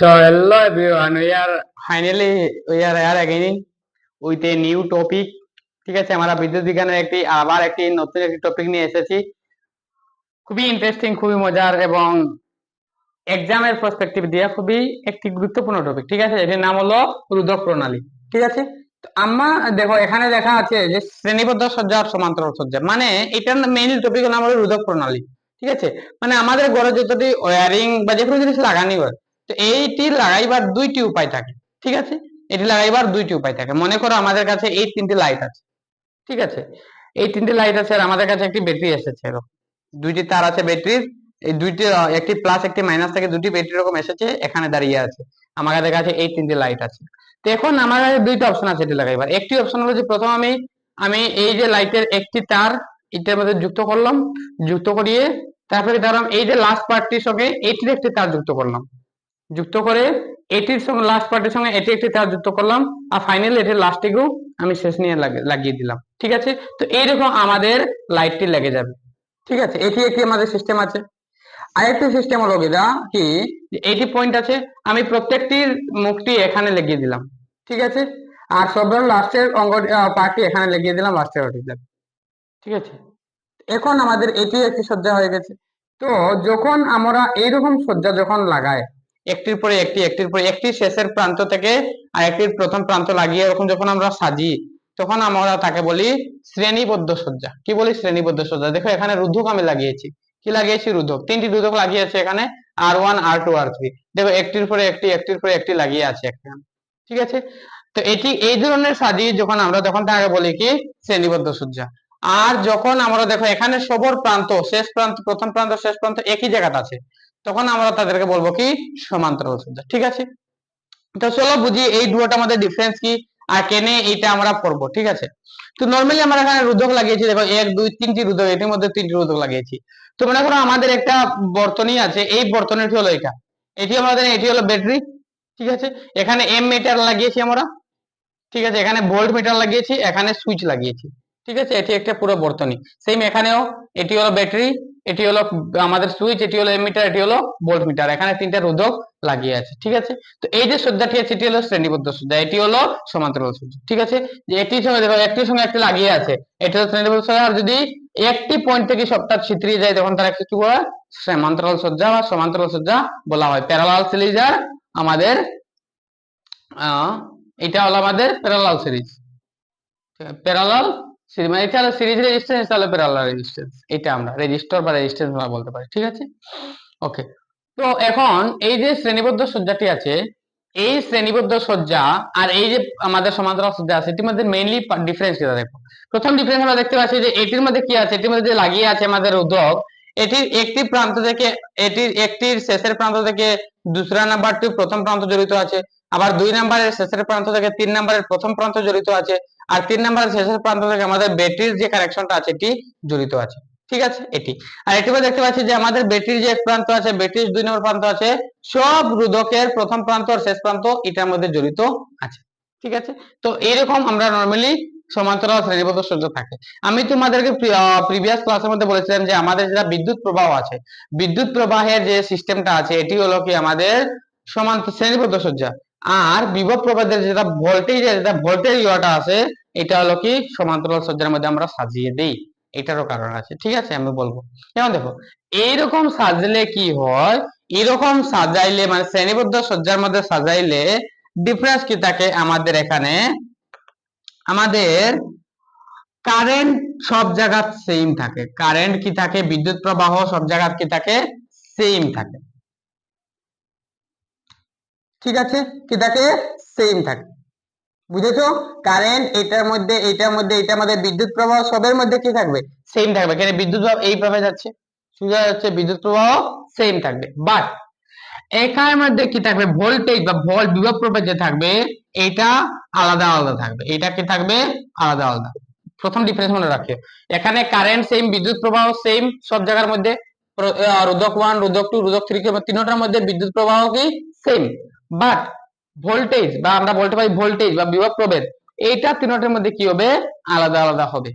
So hello everyone, we are finally we are here again with a new topic. ঠিক আছে আমরা বিদ্যুৎ বিজ্ঞানের একটি আবার একটি নতুন একটি টপিক নিয়ে এসেছি। খুবই ইন্টারেস্টিং খুবই মজার এবং এক্সামের পার্সপেক্টিভ দিয়ে খুবই একটি গুরুত্বপূর্ণ টপিক ঠিক আছে? এটির নাম হলো রোধক প্রণালী ঠিক আছে? আমরা দেখো এখানে দেখা আছে যে শ্রেণীবদ্ধ সজ্জা আর সমান্তরাল সজ্জা মানে এটার মেইন টপিকের নাম হলো রোধক প্রণালী ঠিক আছে? মানে আমাদের ঘরে যদি ওয়ারিং বা যে কোনো জিনিস লাগানি হয় তো এইটি লাগাইবার দুইটি উপায় থাকে, ঠিক আছে? এটি লাগাইবার দুইটি উপায় থাকে। মনে করো আমাদের কাছে এই তিনটি লাইট আছে, ঠিক আছে? এই তিনটি লাইট আছে আর আমাদের কাছে একটি ব্যাটারি এসেছে, এরকম। দুইটি তার আছে ব্যাটারির এই দুইটি, একটি প্লাস একটি মাইনাস থেকে দুটি ব্যাটারি এরকম এসেছে, এখানে দাঁড়িয়ে আছে। আমাদের কাছে এই তিনটি লাইট আছে। তো এখন আমার কাছে দুইটা অপশন আছে এটি লাগাইবার। একটি অপশন হলো যে প্রথম আমি আমি এই যে লাইটের একটি তার, এটার মধ্যে যুক্ত করলাম, যুক্ত করিয়ে তারপরে ধরলাম এই যে লাস্ট পার্টটির সঙ্গে এইটির একটি তার যুক্ত করলাম। যুক্ত করে এটির সঙ্গে লাস্ট পার্টের সঙ্গে এটি একটি তার যুক্ত করলাম আর ফাইনালি এটির লাস্টটিকেও আমি শেষ নিয়ে লাগি- লাগিয়ে দিলাম, ঠিক আছে? তো এইরকম আমাদের লাইটটি লেগে যাবে, ঠিক আছে? এটি একটি আমাদের সিস্টেম আছে। আরেকটি সিস্টেম হলো গিরা কি? যে এইটি পয়েন্ট আছে, আমি প্রত্যেকটির মুখটি এখানে লাগিয়ে দিলাম, ঠিক আছে? আর সবের লাস্টের অঙ্গ পার্টি এখানে লাগিয়ে দিলাম লাস্টের ওটি ঠিক আছে? এখন আমাদের এটি একটি সজ্জা হয়ে গেছে। তো যখন আমরা এইরকম সজ্জা যখন লাগাই একটির পরে একটি, একটির পরে একটি শেষের প্রান্ত থেকে আর একটির প্রথম প্রান্ত লাগিয়ে এরকম যখন আমরা সাজি, তখন আমরা তাকে বলি শ্রেণীবদ্ধ সজ্জা কি বলি শ্রেণীবদ্ধ সজ্জা দেখো এখানে রুদ্ধক আমি লাগিয়েছি। কি লাগিয়েছি? রুদ্ধক। তিনটি রুদ্ধক লাগিয়েছে এখানে, R one R two R three দেখো একটির পরে একটি, একটির পরে একটি লাগিয়ে আছে এখানে ঠিক আছে? তো এটি এই ধরনের সাজি যখন আমরা, তখন তাকে বলি কি? শ্রেণীবদ্ধ সজ্জা আর যখন আমরা দেখো এখানে সবর প্রান্ত, শেষ প্রান্ত, প্রথম প্রান্ত, শেষ প্রান্ত একই জায়গাতে আছে। তখন আমরা তাদেরকে বলব কি? সমান্তরাল সজ্জা ঠিক আছে? তো চলো বুঝি এই দুটোটা আমাদের ডিফারেন্স কি? আর কেনে এইটা আমরা পড়ব, ঠিক আছে? তো নর্মালি আমরা এখানে রোধক লাগিয়েছি, দেখো এক, দুই, তিনটি রোধক, এটির মধ্যে তিনটি রোধক লাগিয়েছি। তো মনে করো আমাদের একটা বর্তনী আছে, এই বর্তনীটি হলো এটা। এটি আমাদের, এটি হলো ব্যাটারি ঠিক আছে? এখানে এম মিটার লাগিয়েছি আমরা, ঠিক আছে? এখানে ভোল্ট মিটার লাগিয়েছি, এখানে সুইচ লাগিয়েছি। ঠিক আছে? এটি একটা পুরো বর্তনী। সেম এখানেও এটি হলো ব্যাটারি এটি হলো আমাদের সুইচ এটি হলো এমিটার এটি হলো ভোল্ট মিটার এখানে তিনটা রোধক লাগিয়ে আছে, ঠিক আছে? তো এই যে সজ্জাটি আছে, এটি হলো শ্রেণীবদ্ধ সজ্জা এটি হলো সমান্তরাল সজ্জা ঠিক আছে? যে একটির সঙ্গে, দেখো, একটির সঙ্গে একটি লাগিয়ে আছে, এটা হলো শ্রেণীবদ্ধ সজ্জা আর যদি একটি পয়েন্ট থেকে সবটা ছিত্রিয়ে যায়, তখন তারা কি বলে সমান্তরাল সজ্জা বা সমান্তরাল সজ্জা বলা হয়। প্যারালাল সিরিজ আর আমাদের এটা হলো আমাদের প্যারালাল সিরিজ প্যারালাল মানে এটা হলো সিরিজ রেজিস্ট্যান্স তাহলে প্যারালাল রেজিস্ট্যান্স এটা আমরা রেজিস্টর বা রেজিস্ট্যান্স আমরা বলতে পারি, ঠিক আছে? ওকে তো এখন এই যে শ্রেণীবদ্ধ সজ্জাটি আছে, এই শ্রেণীবদ্ধ সজ্জা আর এই যে আমাদের সমান্তরাল সজ্জা আছে, এটির মধ্যে মেইনলি ডিফারেন্স যেটা দেখো। প্রথম ডিফারেন্স আমরা দেখতে পাচ্ছি যে এটির মধ্যে কি আছে, এটির মধ্যে যে লাগিয়ে আছে আমাদের উদ্যোগ এটির একটি প্রান্ত থেকে, এটির একটির শেষের প্রান্ত থেকে দুসরা নাম্বারটি প্রথম প্রান্ত জড়িত আছে। আবার দুই নাম্বারের শেষের প্রান্ত থেকে তিন নাম্বারের প্রথম প্রান্ত জড়িত আছে, আর তিন নাম্বারের শেষের প্রান্ত থেকে আমাদের ব্যাটারির যে কানেকশনটা আছে, এটি জড়িত আছে। ঠিক আছে? এটি। আর এটি দেখতে পাচ্ছি যে আমাদের ব্যাটারির যে এক প্রান্ত আছে ব্যাটারির দুই নম্বর প্রান্ত আছে, সব রোধকের প্রথম প্রান্ত আর শেষ প্রান্ত এটার মধ্যে জড়িত আছে। ঠিক আছে? তো এরকম আমরা নর্মালি সমান্তরাল শ্রেণীবদ্ধ সজ্জা থাকে। আমি তোমাদেরকে প্রিভিয়াস ক্লাসের মধ্যে বলেছিলাম যে আমাদের যেটা বিদ্যুৎ প্রবাহ আছে, বিদ্যুৎ প্রবাহের যে সিস্টেমটা আছে, এটি হলো কি আমাদের সমান্ত শ্রেণীবদ্ধ সজ্জা আর বিভব প্রবাহের যেটা ভোল্টেজ যেটা ভোল্টেজ ইয়েটা আছে, এটা হলো কি? সমান্তরাল সজ্জার মধ্যে আমরা সাজিয়ে দেই। এটারও কারণ আছে, ঠিক আছে? আমি বলব। যেমন দেখো, এইরকম সাজলে কি হয়? এরকম সাজাইলে মানে শ্রেণীবদ্ধ সজ্জার মধ্যে সাজাইলে ডিফারেন্স কি থাকে আমাদের এখানে? আমাদের কারেন্ট সব জায়গা সেম থাকে। কারেন্ট কি থাকে? বিদ্যুৎ প্রবাহ সব জায়গা কি থাকে? সেম থাকে। ঠিক আছে? কি থাকে? সেম থাকে। বুঝেছ? কারেন্ট এটার মধ্যে এটার মধ্যে এটার মধ্যে বিদ্যুৎ প্রবাহ সবের মধ্যে কি থাকবে? সেম থাকবে। কেন বিদ্যুৎ প্রবাহ এইভাবে যাচ্ছে। সোজা যাচ্ছে বিদ্যুৎ প্রবাহ সেম থাকবে। বাট এখানের মধ্যে কি থাকবে? ভোল্টেজ বা ভোল্ট বিভব প্রবাহ যে থাকবে, এটা আলাদা আলাদা থাকবে। এটা কি থাকবে? আলাদা আলাদা। প্রথম ডিফারেন্স মনে রাখে এখানে কারেন্ট সেম বিদ্যুৎ প্রবাহ সেম সব জায়গার মধ্যে। রোধক ওয়ান রোধক টু রোধক থ্রি তিনটার মধ্যে বিদ্যুৎ প্রবাহ কি? সেম বাট ভোল্টেজ বা আমরা বলতে পারি ভোল্টেজ বা বিভব প্রভেদ, এইটা তিনটার মধ্যে কি হবে? আলাদা আলাদা হবে।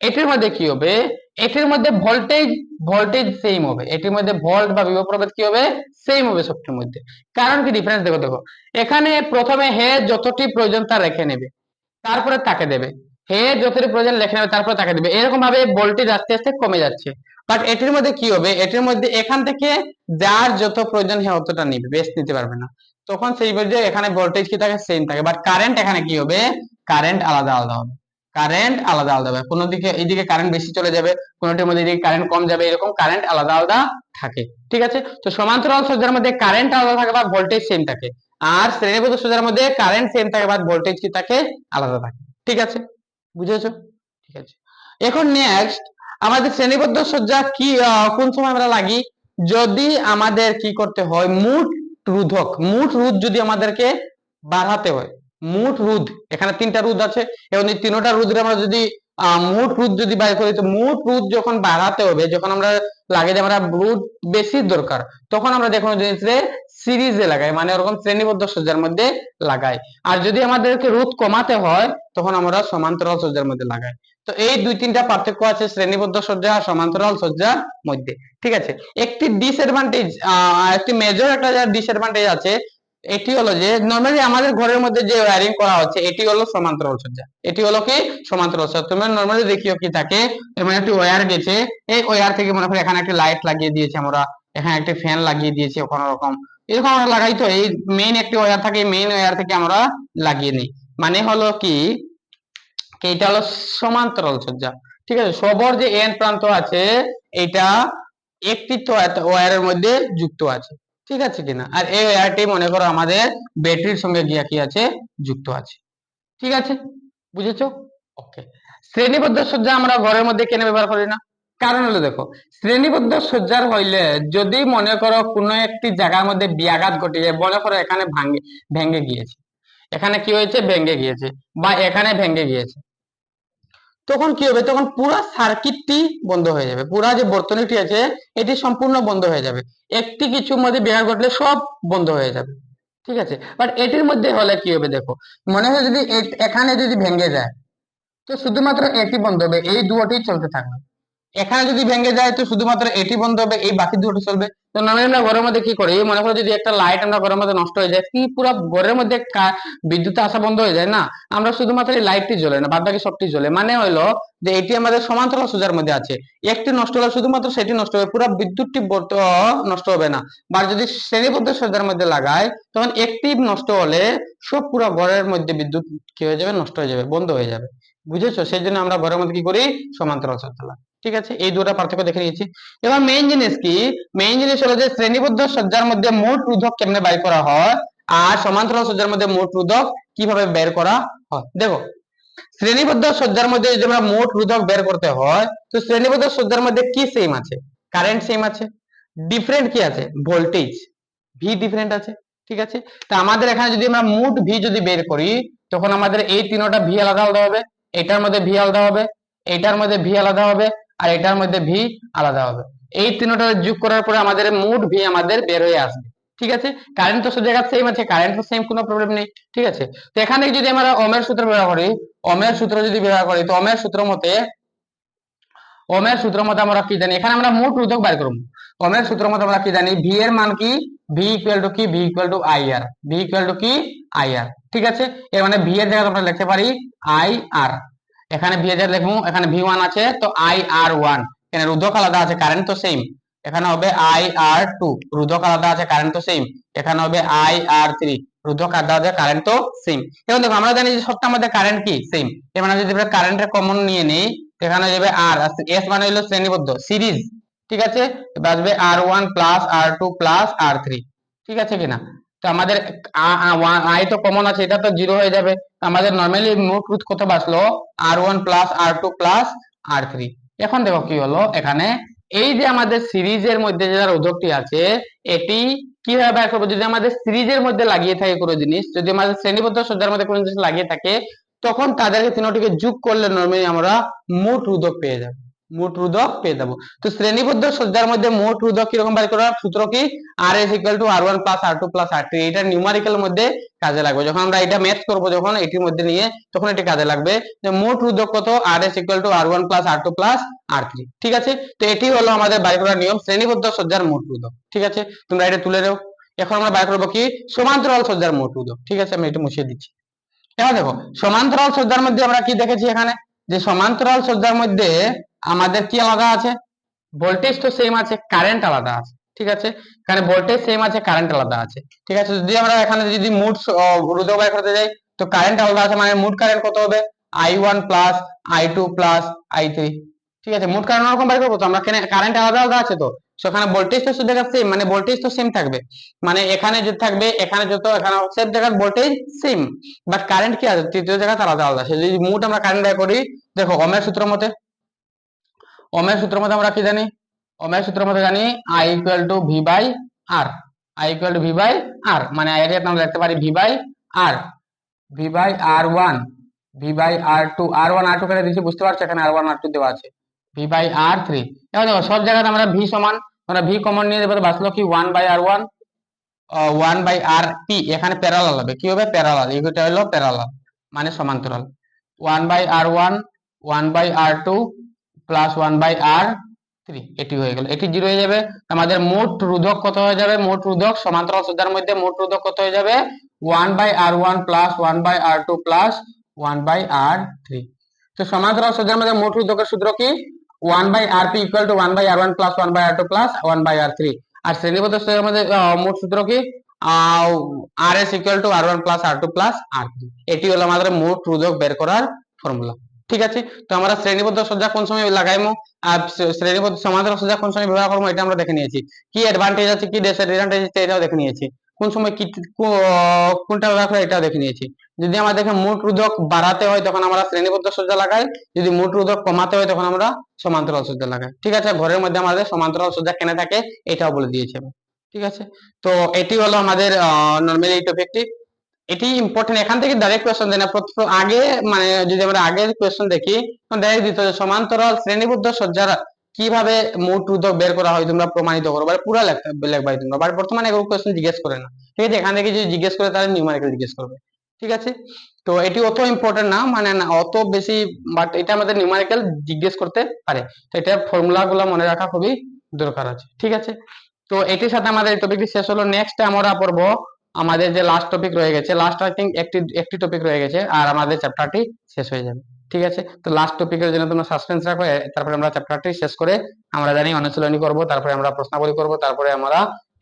এটির মধ্যে কি হবে? এটির মধ্যে ভোল্টেজ ভোল্টেজ সেম হবে। এটির মধ্যে ভোল্ট বা বিভব প্রভেদ কি হবে? সেম হবে সবটির মধ্যে। কারণ কি ডিফারেন্স দেখো দেখো। এখানে প্রথমে হে যতটি প্রয়োজন তা রেখে নেবে। তারপরে তাকে দেবে। হে যতটি প্রয়োজন লেখে নেবে তারপরে তাকে দেবে। এরকম ভাবে ভোল্টেজ আস্তে আস্তে কমে যাচ্ছে। বাট এটির মধ্যে কি হবে? এটির মধ্যে এখান থেকে যার যত প্রয়োজন হে অতটা নিবে, বেশ নিতে পারবে না। তখন সেই যে এখানে ভোল্টেজ কি থাকে? সেম থাকে। বাট কারেন্ট এখানে কি হবে? কারেন্ট আলাদা আলাদা হবে। কারেন্ট আলাদা আলাদা হবে। কোনো দিকে এইদিকে কারেন্ট বেশি চলে যাবে, কোনোটির মধ্যে এদিকে কারেন্ট কম যাবে, এরকম কারেন্ট আলাদা আলাদা থাকে। ঠিক আছে? তো সমান্তরাল সজ্জার মধ্যে কারেন্ট আলাদা থাকে বা ভোল্টেজ সেম থাকে। আর শ্রেণীবদ্ধ সজ্জার মধ্যে কারেন্ট সেম থাকে বা ভোল্টেজ কি থাকে? আলাদা থাকে। ঠিক আছে? বুঝেছ? ঠিক আছে। এখন নেক্সট আমাদের শ্রেণীবদ্ধ সজ্জা কি কোন সময় আমরা লাগি? যদি আমাদের কি করতে হয় মুঠ রোধক মুঠ রোধ যদি আমাদেরকে বাড়াতে হয় মুঠ রোধ, এখানে তিনটা রোধ আছে এবং এই তিনটা রোধের আমরা যদি মুঠ রোধ যদি বাইর করি, তো মুঠ রোধ যখন বাড়াতে হবে, যখন আমরা লাগে যে আমরা রোধ বেশি দরকার, তখন আমরা যে কোনো জিনিসে সিরিজে লাগাই মানে ওরকম শ্রেণীবদ্ধ সজ্জার মধ্যে লাগাই আর যদি আমাদেরকে রোধ কমাতে হয়, তখন আমরা সমান্তরাল সজ্জার মধ্যে লাগাই। তো এই দুই তিনটা পার্থক্য আছে শ্রেণীবদ্ধ সজ্জা আর সমান্তরাল সজ্জার মধ্যে। ঠিক আছে? একটি ডিসঅ্যাডভান্টেজ একটি মেজর একটা ডিসঅ্যাডভান্টেজ আছে, এটি হলো যে নর্মালি আমাদের ঘরের মধ্যে যে ওয়্যারিং করা হচ্ছে, এটি হলো সমান্তরাল সজ্জা এটি হলো কি? সমান্তরাল সজ্জা তোমরা নর্মালি দেখিও কি থাকে এখানে একটি ওয়্যার গেছে, এই ওয়্যার থেকে মনে করো এখানে একটি লাইট লাগিয়ে দিয়েছে আমরা, এখানে একটি ফ্যান লাগিয়ে দিয়েছি কোনো রকম। এরকম আমরা লাগাই তো, এই মেইন একটি ওয়্যার থাকে মেইন ওয়্যার থেকে আমরা লাগিয়ে নিই। মানে হলো কি এটা হলো সমান্তরাল সজ্জা। ঠিক আছে, সবর যে এন প্রান্ত আছে, এটা একটি ওয়্যারের মধ্যে যুক্ত আছে। ঠিক আছে কিনা আর এই ওয়্যারটি মনে করো আমাদের ব্যাটারির সঙ্গে গিয়া কি আছে? যুক্ত আছে। ঠিক আছে? বুঝেছ? ওকে শ্রেণীবদ্ধ সজ্জা আমরা ঘরের মধ্যে কেন ব্যবহার করি না? কারণ হলো দেখো, শ্রেণীবদ্ধ সজ্জার হইলে যদি মনে করো কোনো একটি জায়গার মধ্যে বিয়াঘাত ঘটে যায় মনে করো এখানে ভাঙ্গে, ভেঙে গিয়েছে। এখানে কি হয়েছে? ভেঙে গিয়েছে বা এখানে ভেঙে গিয়েছে। তখন কি হবে? তখন পুরো সার্কিটটি বন্ধ হয়ে যাবে। পুরা যে বর্তনীটি আছে, এটি সম্পূর্ণ বন্ধ হয়ে যাবে। একটি কিছুর মধ্যে বিঘাত ঘটলে সব বন্ধ হয়ে যাবে। ঠিক আছে? বাট এটির মধ্যে হলে কি হবে দেখো? মনে হয় যদি এখানে যদি ভেঙে যায়, তো শুধুমাত্র এটি বন্ধ হবে। এই দুটি চলতে থাকবে। এখানে যদি ভেঙে যায় তো শুধুমাত্র এটি বন্ধ হবে, এই বাকি দুটো চলবে। তো নর্মালি আমরা ঘরের মধ্যে কি করি? মনে করো যদি একটা লাইট আমরা ঘরের মধ্যে নষ্ট হয়ে যায়, কি পুরো ঘরের মধ্যে বিদ্যুৎ আসা বন্ধ হয়ে যায় না? আমরা শুধুমাত্র এই লাইটটি জ্বলে না, বাদ বাকি সবটি জ্বলে। মানে হলো যে এটি আমাদের সমান্তরাল সোজার মধ্যে আছে। একটি নষ্ট হলে শুধুমাত্র সেটি নষ্ট হবে, পুরো বিদ্যুৎটি নষ্ট হবে না। বা যদি শ্রেণীবদ্ধ সোজার মধ্যে লাগায়, তখন একটি নষ্ট হলে সব পুরো ঘরের মধ্যে বিদ্যুৎ কি হয়ে যাবে? নষ্ট হয়ে যাবে, বন্ধ হয়ে যাবে। বুঝেছ? সেই জন্য আমরা ঘরের মধ্যে কি করি? সমান্তরাল লাগাই। ঠিক আছে? এই দুটো পার্থক্য দেখে নিয়েছি। এবার মেইন জিনিস কি? মেইন জিনিস হলো যে শ্রেণীবদ্ধ সজ্জার মধ্যে মোট রোধক কেমনে বের করা হয়? আর সমান্তরাল সজ্জার মধ্যে মোট রোধক কীভাবে বের করা হয়? দেখো, শ্রেণীবদ্ধ সজ্জার মধ্যে যদি আমরা মোট রোধক বের করতে হয়, তো শ্রেণীবদ্ধ সজ্জার মধ্যে কি সেম আছে? কারেন্ট সেম আছে। ডিফারেন্ট কি আছে? ভোল্টেজ ভি ডিফারেন্ট আছে। ঠিক আছে? তা আমাদের এখানে যদি আমরা মোট ভি যদি বের করি, তখন আমাদের এই তিনটা ভি আলাদা আলাদা হবে। এটার মধ্যে ভি আলাদা হবে। এটার মধ্যে ভি আলাদা হবে। আর এটার মধ্যে ভি আলাদা হবে। এই তিনটা যোগ করার পরে আমাদের মোট ভি আমাদের বের হয়ে আসবে, ঠিক আছে? কারেন্ট তো সব জায়গায় সেম আছে কারেন্ট সেম কোনো প্রবলেম নেই, ঠিক আছে? তো এখানে যদি আমরা ওমের সূত্র ব্যবহার করি ওমের সূত্র যদি ব্যবহার করি, তো ওমের সূত্র মতে ওমের সূত্র মতে আমরা কি জানি? এখানে আমরা মোট রোধক বের করব। ওমের সূত্র মতে আমরা কি জানি? ভি এর মান কি? ভি ইকুয়াল টু কি? V equal to I R V equal to কি? আই আর ঠিক আছে? এর মানে ভি এর জায়গায় আমরা লিখতে পারি আই আর এখানে ভি এর লিখব এখানে ভি ওয়ান আছে, তো আই আর ওয়ান এখানে রোধক আলাদা আছে কারেন্ট তো সেম এখানে হবে আই আর টু রোধক আলাদা আছে কারেন্ট তো সেম এখানে হবে আই আর থ্রি রোধক আলাদা আছে কারেন্ট তো সেম এখন দেখো আমরা জানি যে সবটার মধ্যে কারেন্ট কি? সেম এর মানে যদি আমরা কারেন্টের কমন নিয়ে নেই এখানে যাবে আর এস মানে হলো শ্রেণীবদ্ধ সিরিজ ঠিক আছে? আসবে R one plus R two plus R three ঠিক আছে কিনা? তো আমাদের আই তো কমন আছে, এটা তো জিরো হয়ে যাবে। আমাদের নর্মালি মোট রুট কত বাঁচলো? R one plus R two plus R three এখন দেখো কি হলো, এখানে এই যে আমাদের সিরিজের মধ্যে যে রোধকটি আছে, এটি কীভাবে বের করব? যদি আমাদের সিরিজের মধ্যে লাগিয়ে থাকে কোনো জিনিস, যদি আমাদের শ্রেণীবদ্ধ সজ্জার মধ্যে কোনো জিনিস লাগিয়ে থাকে, তখন তাদেরকে তিনটিকে যোগ করলে নর্মালি আমরা মোট রোধক পেয়ে যাব। মোট রোধক পেয়ে যাব। তো শ্রেণীবদ্ধ সজ্জার মধ্যে মোট রোধক কীরকম বাড়ি করা সূত্র কি? R S equal to R one plus R two plus R three এটা নিউমারিক্যাল মধ্যে কাজে লাগবে। যখন আমরা এটা ম্যাথ করব যখন এটির মধ্যে নিয়ে, তখন এটি কাজে লাগবে যে মোট রোধক কত? R S equal to R one plus R two plus R three ঠিক আছে? তো এটি হলো আমাদের বাড়ি করার নিয়ম, শ্রেণীবদ্ধ সজ্জার মোট রোধক। ঠিক আছে? তোমরা এটা তুলে নাও। এখন আমরা বাই করব কি? সমান্তরাল সজ্জার মোট রোধক। ঠিক আছে? আমি এটা মুছিয়ে দিচ্ছি। এবার দেখো, সমান্তরাল সজ্জার মধ্যে আমরা কি দেখেছি এখানে? যে সমান্তরাল সজ্জার মধ্যে আমাদের কি আলাদা আছে? ভোল্টেজ তো সেম আছে কারেন্ট আলাদা আছে, ঠিক আছে? কারণ ভোল্টেজ সেম আছে কারেন্ট আলাদা আছে, ঠিক আছে? যদি আমরা এখানে যদি মুড রোধক বাই করতে যাই, তো কারেন্ট আলাদা আছে মানে মুড কারেন্ট কত হবে? I one plus I two plus I three ঠিক আছে? মুড কারেন্ট রকম বাই করব? তো আমরা কারেন্ট আলাদা আলাদা আছে তো? সেখানে ভোল্টেজ তো শুধু সেম মানে ভোল্টেজ তো সেম থাকবে। মানে এখানে যে থাকবে, এখানে যত, এখানে সেম জায়গার ভোল্টেজ সেম বাট কারেন্ট কি আছে? তৃতীয় জায়গায় আলাদা আলাদা আছে। যদি মুড আমরা কারেন্ট বাই করি, দেখো ওমের সূত্র মতে ওমের সূত্র মতে আমরা কি জানি? ওমের সূত্র মতে জানি I equal to V by R I equal to V by R মানে আই এর আমরা লিখতে পারি V by R V by R one V by R two R one R two কেটে দিচ্ছি বুঝতে পারছ এখানে? আর ওয়ান আর টু দেওয়া আছে। ভি বাই আর থ্রি এবার দেখো, সব জায়গায় আমরা ভি সমান, আমরা ভি কমন নিয়ে দেবো বাঁচলো কি? One by R one one by R P এখানে প্যারালাল হবে। কি হবে? প্যারালাল এইটা হলো প্যারালাল মানে সমান্তরাল। One by R one one by R two plus one by R three এটি হয়ে গেল। জিরো হয়ে যাবে। আমাদের মোট রোধক কত হয়ে যাবে? মোট রোধক মধ্যে রোধক কত হয়ে যাবে? One by R one plus one by R two plus one by R three তো সমান্তরাল মধ্যে সূত্র কি? One by R P to one by R one plus one by R two plus one by R three আর শ্রেণীবদ্ধ সজ্জার মধ্যে মোট সূত্র কি? R S equal to R one plus R two plus R three এটি হলো আমাদের মোট রোধক বের করার ফর্মুলা ঠিক আছে? তো আমরা শ্রেণীবদ্ধ সজ্জা কোন সময় লাগাইমু? আর শ্রেণীবদ্ধ সমান্তরাল সজ্জা কোন সময় ব্যবহার করব এটা আমরা দেখে নিয়েছি। কি অ্যাডভান্টেজ আছে, কি ডিসঅ্যাডভান্টেজ আছে, এটাও দেখে নিয়েছি। কোন সময় কি কোনটা ব্যবহার করে এটাও দেখে নিয়েছি। যদি আমাদেরকে মোট রোধক বাড়াতে হয়, তখন আমরা শ্রেণীবদ্ধ সজ্জা লাগাই। যদি মোট রোধক কমাতে হয়, তখন আমরা সমান্তরাল সজ্জা লাগাই। ঠিক আছে? ঘরের মধ্যে আমাদের সমান্তরাল সজ্জা কেনা থাকে, এটাও বলে দিয়েছি ঠিক আছে? তো এটি হলো আমাদের নর্মালি এই টপিকটি এটি ইম্পর্টেন্ট এখান থেকে ডাইরেক্ট কোয়েশ্চেন দেয় না। আগে মানে যদি আমরা আগের কোয়েশ্চেন দেখি ডাইরেক্ট দিত সমান্তরাল শ্রেণীবদ্ধ সজ্জার কীভাবে মোট রোধক বের করা হয় তোমরা প্রমাণিত করো। বা পুরো লেখবাই তোমরা। বাট বর্তমানে এগুলো কোয়েশ্চেন জিজ্ঞেস করে না। ঠিক আছে? এখান থেকে যদি জিজ্ঞেস করে, তাহলে নিউমারিক্যাল জিজ্ঞেস করবে। ঠিক আছে? তো এটি অত ইম্পর্টেন্ট না মানে না, অত বেশি বাট এটা আমাদের নিউমারিক্যাল জিজ্ঞেস করতে পারে। তো এটা ফর্মুলা গুলো মনে রাখা খুবই দরকার আছে। ঠিক আছে? তো এটির সাথে আমাদের এই টপিকটি শেষ হলো। নেক্সট আমরা পড়ব আমাদের যে লাস্ট টপিক রয়ে গেছে লাস্ট আই থিঙ্ক একটি একটি টপিক রয়ে গেছে, আর আমাদের চ্যাপ্টারটি শেষ হয়ে যাবে, ঠিক আছে? তো লাস্ট টপিকের জন্য তোমরা সাসপেন্স রাখো তারপরে আমরা চ্যাপ্টারটি শেষ করে আমরা জানি অনুশীলনী করব, তারপরে আমরা প্রশ্নাবলী করব, তারপরে আমরা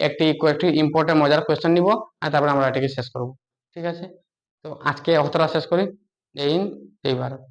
একটি, কয়েকটি ইম্পর্টেন্ট মজার কোয়েশ্চেন নিব, আর তারপরে আমরা এটিকে শেষ করব, ঠিক আছে? তো আজকে অতটা শেষ করি এই ভারত।